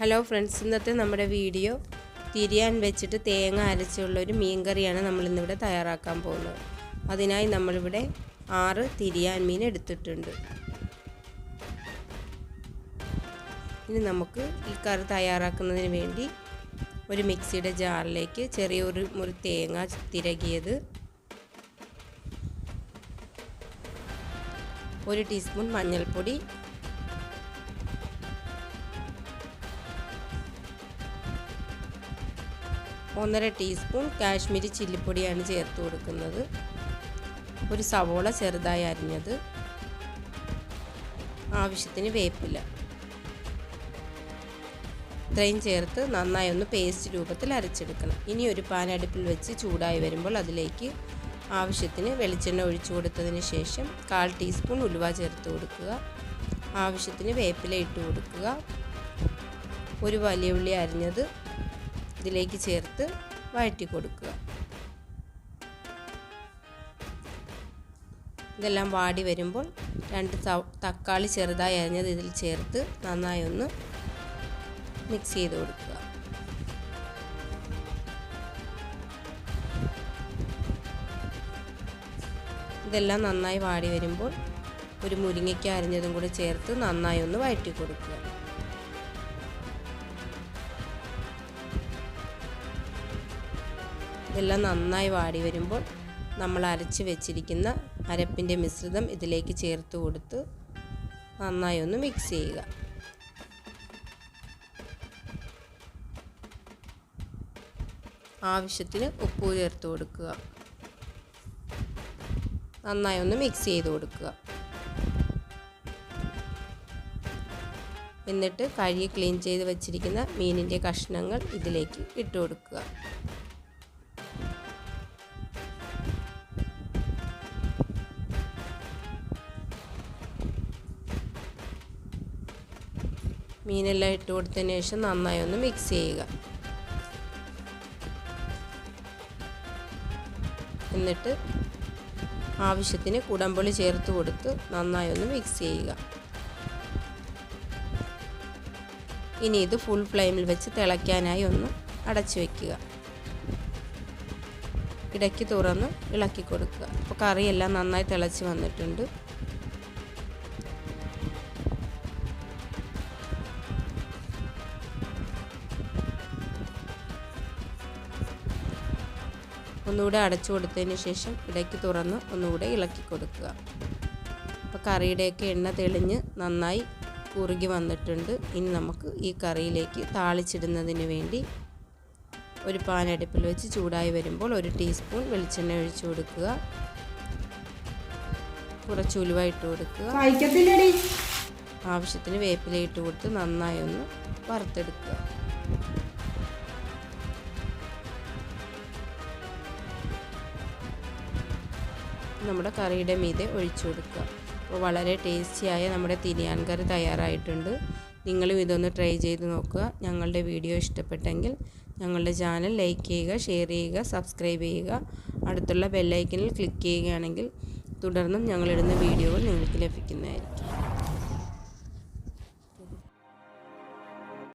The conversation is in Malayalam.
ഹലോ ഫ്രണ്ട്സ് ഇന്നത്തെ നമ്മുടെ വീഡിയോ തിരിയാൻ വെച്ചിട്ട് തേങ്ങ അരച്ചുള്ള ഒരു മീൻ കറിയാണ് നമ്മളിന്നിവിടെ തയ്യാറാക്കാൻ പോകുന്നത്. അതിനായി നമ്മളിവിടെ ആറ് തിരിയാൻ മീൻ എടുത്തിട്ടുണ്ട്. ഇനി നമുക്ക് ഈ കറി തയ്യാറാക്കുന്നതിന് വേണ്ടി ഒരു മിക്സിയുടെ ജാറിലേക്ക് ചെറിയൊരു മുറി തേങ്ങ തിരകിയത് ഒരു ടീസ്പൂൺ മഞ്ഞൾപ്പൊടി ഒന്നര ടീസ്പൂൺ കാശ്മീരി ചില്ലിപ്പൊടിയാണ് ചേർത്ത് കൊടുക്കുന്നത്. ഒരു സവോള ചെറുതായി അരിഞ്ഞത്. ആവശ്യത്തിന് വേപ്പില. ഇത്രയും ചേർത്ത് നന്നായി ഒന്ന് പേസ്റ്റ് രൂപത്തിൽ അരച്ചെടുക്കണം. ഇനി ഒരു പാൻ അടുപ്പിൽ വെച്ച് ചൂടായി വരുമ്പോൾ അതിലേക്ക് ആവശ്യത്തിന് വെളിച്ചെണ്ണ ഒഴിച്ചു കൊടുത്തതിന് ശേഷം കാൽ ടീസ്പൂൺ ഉലുവ ചേർത്ത് കൊടുക്കുക. ആവശ്യത്തിന് വേപ്പില ഇട്ട് കൊടുക്കുക. ഒരു വലിയ ഉള്ളി അരിഞ്ഞത് ഇതിലേക്ക് ചേർത്ത് വഴറ്റി കൊടുക്കുക. ഇതെല്ലാം വാടി വരുമ്പോൾ രണ്ട് തക്കാളി ചെറുതായി അരിഞ്ഞത് ഇതിൽ ചേർത്ത് നന്നായി ഒന്ന് മിക്സ് ചെയ്ത് കൊടുക്കുക. ഇതെല്ലാം നന്നായി വാടി വരുമ്പോൾ ഒരു മുരിങ്ങയ്ക്ക അരിഞ്ഞതും കൂടി ചേർത്ത് നന്നായി ഒന്ന് വഴറ്റി കൊടുക്കുക. ഇതെല്ലാം നന്നായി വാടി വരുമ്പോൾ നമ്മൾ അരച്ച് വെച്ചിരിക്കുന്ന അരപ്പിന്റെ മിശ്രിതം ഇതിലേക്ക് ചേർത്ത് കൊടുത്ത് നന്നായി ഒന്ന് മിക്സ് ചെയ്യുക. ആവശ്യത്തിന് ഉപ്പ് ചേർത്ത് കൊടുക്കുക. നന്നായി ഒന്ന് മിക്സ് ചെയ്ത് കൊടുക്കുക. എന്നിട്ട് കഴുകി ക്ലീൻ ചെയ്ത് വെച്ചിരിക്കുന്ന മീനിന്റെ കഷ്ണങ്ങൾ ഇതിലേക്ക് ഇട്ട് കൊടുക്കുക. മീനെല്ലാം ഇട്ട് കൊടുത്തതിന് ശേഷം നന്നായി ഒന്ന് മിക്സ് ചെയ്യുക. എന്നിട്ട് ആവശ്യത്തിന് കുടമ്പുളി ചേർത്ത് കൊടുത്ത് നന്നായി ഒന്ന് മിക്സ് ചെയ്യുക. ഇനി ഇത് ഫുൾ ഫ്ലെയിമിൽ വെച്ച് തിളയ്ക്കാനായി ഒന്ന് അടച്ചു വയ്ക്കുക ഇടയ്ക്ക് തുറന്ന് ഇളക്കി കൊടുക്കുക. അപ്പോൾ കറിയെല്ലാം നന്നായി തിളച്ച് വന്നിട്ടുണ്ട്. ഒന്നുകൂടെ അടച്ചു കൊടുത്തതിന് ശേഷം ഇടയ്ക്ക് തുറന്ന് ഒന്നുകൂടെ ഇളക്കി കൊടുക്കുക. അപ്പോൾ കറിയുടെയൊക്കെ എണ്ണ തെളിഞ്ഞ് നന്നായി കുറുകി വന്നിട്ടുണ്ട്. ഇനി നമുക്ക് ഈ കറിയിലേക്ക് താളിച്ചിടുന്നതിന് വേണ്ടി ഒരു പാൻ അടുപ്പിൽ വെച്ച് ചൂടായി വരുമ്പോൾ ഒരു ടീസ്പൂൺ വെളിച്ചെണ്ണ ഒഴിച്ചു കൊടുക്കുക. കുറച്ച് ഉലുവ ഇട്ട് കൊടുക്കുക. ആവശ്യത്തിന് വേപ്പില ഇട്ട് കൊടുത്ത് നന്നായി ഒന്ന് വറുത്തെടുക്കുക. നമ്മുടെ കറിയുടെ മീതെ ഒഴിച്ചു കൊടുക്കുക. അപ്പോൾ വളരെ ടേസ്റ്റിയായ നമ്മുടെ തിരിയാൻ കറി തയ്യാറായിട്ടുണ്ട്. നിങ്ങളും ഇതൊന്ന് ട്രൈ ചെയ്ത് നോക്കുക. ഞങ്ങളുടെ വീഡിയോ ഇഷ്ടപ്പെട്ടെങ്കിൽ ഞങ്ങളുടെ ചാനൽ ലൈക്ക് ചെയ്യുക ഷെയർ ചെയ്യുക സബ്സ്ക്രൈബ് ചെയ്യുക. അടുത്തുള്ള ബെല്ലൈക്കനിൽ ക്ലിക്ക് ചെയ്യുകയാണെങ്കിൽ തുടർന്നും ഞങ്ങളിടുന്ന വീഡിയോകൾ നിങ്ങൾക്ക് ലഭിക്കുന്നതായിരിക്കും.